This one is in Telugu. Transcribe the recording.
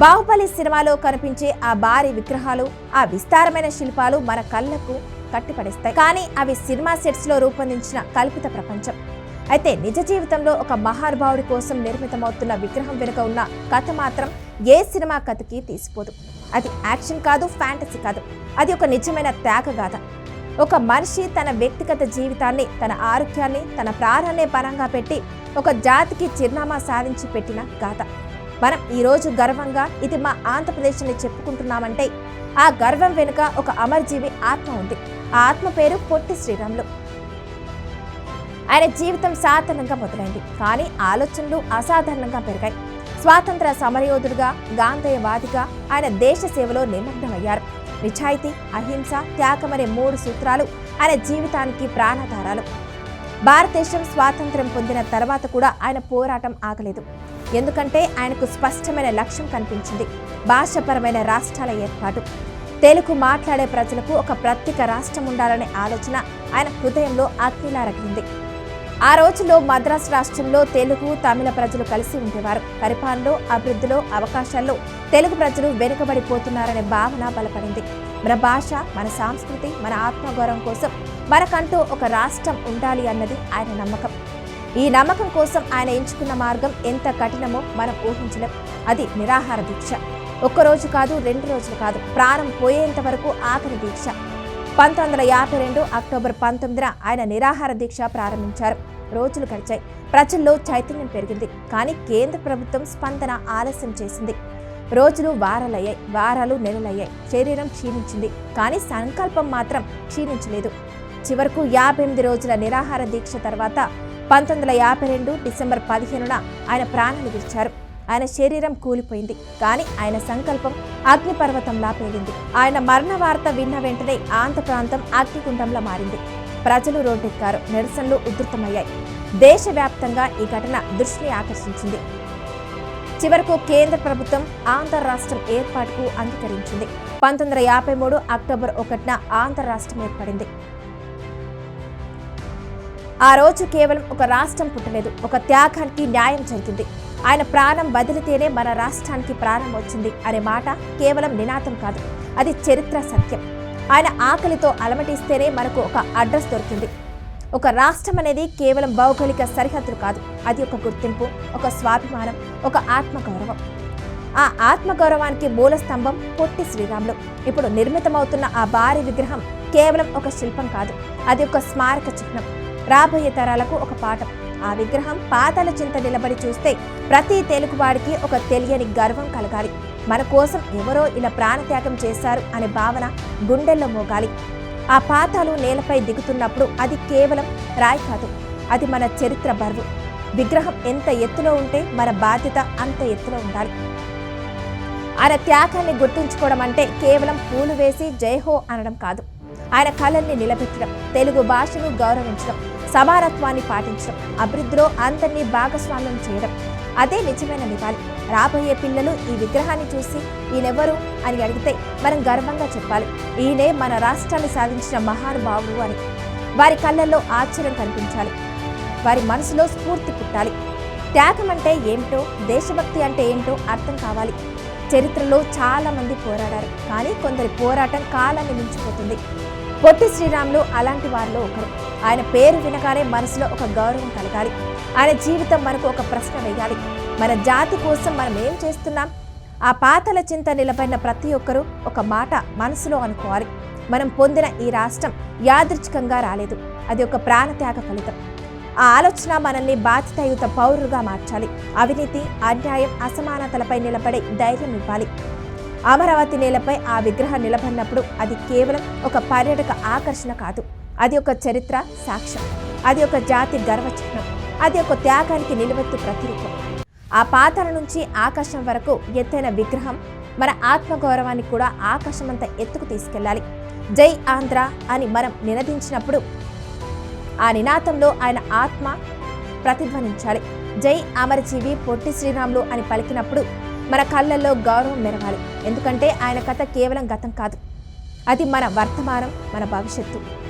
బాహుబలి సినిమాలో కనిపించే ఆ భారీ విగ్రహాలు ఆ విస్తారమైన శిల్పాలు మన కళ్ళకు కట్టిపడేస్తాయి. కానీ అవి సినిమా సెట్స్లో రూపొందించిన కల్పిత ప్రపంచం. అయితే నిజ జీవితంలో ఒక మహానుభావుడి కోసం నిర్మితమవుతున్న విగ్రహం వెనుక ఉన్న కథ మాత్రం ఏ సినిమా కథకి తీసిపోదు. అది యాక్షన్ కాదు ఫ్యాంటసీ కాదు. అది ఒక నిజమైన త్యాగగాథ. ఒక మనిషి తన వ్యక్తిగత జీవితాన్ని తన ఆరోగ్యాన్ని తన ప్రాణాన్ని పరంగా పెట్టి ఒక జాతికి చిరునామా సాధించి పెట్టిన గాథ. మనం ఈరోజు గర్వంగా ఇది మా ఆంధ్రప్రదేశ్ అని చెప్పుకుంటున్నామంటే ఆ గర్వం వెనుక ఒక అమరజీవి ఆత్మ ఉంది. ఆ ఆత్మ పేరు పొట్టి శ్రీరాములు. ఆయన జీవితం సాధారణంగా మొదలైంది. కానీ ఆలోచనలు అసాధారణంగా పెరిగాయి. స్వాతంత్ర సమరయోధుడుగా గాంధేయవాదిగా ఆయన దేశ సేవలో నిమగ్నమయ్యారు. నిజాయితీ అహింస త్యాగం అనే మూడు సూత్రాలు ఆయన జీవితానికి ప్రాణాధారాలు. భారతదేశం స్వాతంత్ర్యం పొందిన తర్వాత కూడా ఆయన పోరాటం ఆగలేదు. ఎందుకంటే ఆయనకు స్పష్టమైన లక్ష్యం కనిపించింది. భాషపరమైన రాష్ట్రాల ఏర్పాటు. తెలుగు మాట్లాడే ప్రజలకు ఒక ప్రత్యేక రాష్ట్రం ఉండాలనే ఆలోచన ఆయన హృదయంలో అగ్నిలా రగిలింది ఆ రోజుల్లో మద్రాసు రాష్ట్రంలో తెలుగు తమిళ ప్రజలు కలిసి ఉండేవారు. పరిపాలనలో అభివృద్ధిలో అవకాశాల్లో తెలుగు ప్రజలు వెనుకబడిపోతున్నారనే భావన బలపడింది. మన భాష మన సంస్కృతి మన ఆత్మగౌరవం కోసం మనకంటూ ఒక రాష్ట్రం ఉండాలి అన్నది ఆయన నమ్మకం. ఈ నమ్మకం కోసం ఆయన ఎంచుకున్న మార్గం ఎంత కఠినమో మనం ఊహించలేం. అది నిరాహార దీక్ష. ఒక్కరోజు కాదు రెండు రోజులు కాదు. ప్రాణం పోయేంత వరకు ఆఖరి దీక్ష. పంతొమ్మిది వందల యాభై రెండు అక్టోబర్ పంతొమ్మిదిన ఆయన నిరాహార దీక్ష ప్రారంభించారు. రోజులు గడిచాయి. ప్రజల్లో చైతన్యం పెరిగింది. కానీ కేంద్ర ప్రభుత్వం స్పందన ఆలస్యం చేసింది. రోజులు వారాలయ్యాయి. వారాలు నెలలయ్యాయి. శరీరం క్షీణించింది. కానీ సంకల్పం మాత్రం క్షీణించలేదు. చివరకు యాభై ఎనిమిది రోజుల నిరాహార దీక్ష తర్వాత పంతొమ్మిది వందల యాభై రెండు డిసెంబర్ పదిహేనున ఆయన ప్రాణాలు విడిచారు. ఆయన శరీరం కూలిపోయింది. కానీ ఆయన సంకల్పం అగ్నిపర్వతంలా పేలింది ఆయన మరణ వార్త విన్న వెంటనే ఆంధ్ర ప్రాంతం అగ్నిగుండంలా మారింది. ప్రజలు రోడ్డెక్కారు. నిరసనలు ఉధృతమయ్యాయి. దేశవ్యాప్తంగా ఈ ఘటన దృష్టిని ఆకర్షించింది. చివరకు కేంద్ర ప్రభుత్వం ఆంధ్ర రాష్ట్రం ఏర్పాటుకు అంగీకరించింది. పంతొమ్మిది వందల యాభై మూడు అక్టోబర్ ఒకటిన ఆంధ్ర రాష్ట్రం ఏర్పడింది. ఆ రోజు కేవలం ఒక రాష్ట్రం పుట్టలేదు ఒక త్యాగానికి న్యాయం జరిగింది. ఆయన ప్రాణం వదిలితేనే మన రాష్ట్రానికి ప్రాణం వచ్చింది అనే మాట కేవలం నినాదం కాదు అది చరిత్ర సత్యం. ఆయన ఆకలితో అలమటిస్తేనే మనకు ఒక అడ్రస్ దొరికింది. ఒక రాష్ట్రం అనేది కేవలం భౌగోళిక సరిహద్దులు కాదు అది ఒక గుర్తింపు ఒక స్వాభిమానం ఒక ఆత్మగౌరవం. ఆ ఆత్మగౌరవానికి మూల స్తంభం పొట్టి శ్రీరాములు. ఇప్పుడు నిర్మితమవుతున్న ఆ భారీ విగ్రహం కేవలం ఒక శిల్పం కాదు అది ఒక స్మారక చిహ్నం. రాబోయే తరాలకు ఒక పాఠం. ఆ విగ్రహం పాతాల చింత నిలబడి చూస్తే ప్రతి తెలుగువాడికి ఒక తెలియని గర్వం కలగాలి. మన కోసం ఎవరో ఇలా ప్రాణత్యాగం చేశారు అనే భావన గుండెల్లో మోగాలి. ఆ పాతాలు నేలపై దిగుతున్నప్పుడు అది కేవలం రాయి కాదు అది మన చరిత్ర బరువు. విగ్రహం ఎంత ఎత్తులో ఉంటే మన బాధ్యత అంత ఎత్తులో ఉండాలి. ఆయన త్యాగాన్ని గుర్తుంచుకోవడం అంటే కేవలం పూలు వేసి జయహో అనడం కాదు. ఆయన కళల్ని నిలబెట్టడం తెలుగు భాషను గౌరవించడం. సమానత్వాన్ని పాటించడం అభివృద్ధిలో అందరినీ భాగస్వామ్యం చేయడం. అదే నిజమైన నివాళి రాబోయే పిల్లలు ఈ విగ్రహాన్ని చూసి ఈయనెవరు? అని అడిగితే మనం గర్వంగా చెప్పాలి. ఈయనే మన రాష్ట్రాన్ని సాధించిన మహానుభావుడు అని. వారి కళ్ళల్లో ఆశ్చర్యం కనిపించాలి. వారి మనసులో స్ఫూర్తి పుట్టాలి. త్యాగం అంటే ఏమిటో దేశభక్తి అంటే ఏంటో అర్థం కావాలి. చరిత్రలో చాలా మంది పోరాడారు. కానీ కొందరి పోరాటం కాలాన్ని మించిపోతుంది. పొట్టి శ్రీరాములు అలాంటి వారిలో ఒకరు. ఆయన పేరు వినగానే మనసులో ఒక గౌరవం కలగాలి. ఆయన జీవితం మనకు ఒక ప్రశ్న వేయాలి. మన జాతి కోసం మనం ఏం చేస్తున్నాం? ఆ పాతల చింత నిలబడిన ప్రతి ఒక్కరూ ఒక మాట మనసులో అనుకోవాలి. మనం పొందిన ఈ రాష్ట్రం యాదృచ్ఛికంగా రాలేదు. అది ఒక ప్రాణత్యాగ ఫలితం. ఆ ఆలోచన మనల్ని బాధ్యతయుత పౌరులుగా మార్చాలి. అవినీతి అన్యాయం అసమానతలపై నిలబడే ధైర్యం ఇవ్వాలి. అమరావతి నేలపై ఆ విగ్రహం నిలబడినప్పుడు అది కేవలం ఒక పర్యాటక ఆకర్షణ కాదు. అది ఒక చరిత్ర సాక్ష్యం. అది ఒక జాతి గర్వచిహ్నం. అది ఒక త్యాగానికి నిలువెత్తు ప్రతిరూపం. ఆ పాతాల నుంచి ఆకాశం వరకు ఎత్తైన విగ్రహం మన ఆత్మగౌరవాన్ని కూడా ఆకాశమంత ఎత్తుకు తీసుకెళ్ళాలి. జై ఆంధ్ర అని మనం నినదించినప్పుడు ఆ నినాదంలో ఆయన ఆత్మ ప్రతిధ్వనించాలి. జై అమరజీవి పొట్టి శ్రీరాములు అని పలికినప్పుడు మన కళ్ళల్లో గౌరవం మెరవాలి. ఎందుకంటే ఆయన కథ కేవలం గతం కాదు. అది మన వర్తమానం మన భవిష్యత్తు.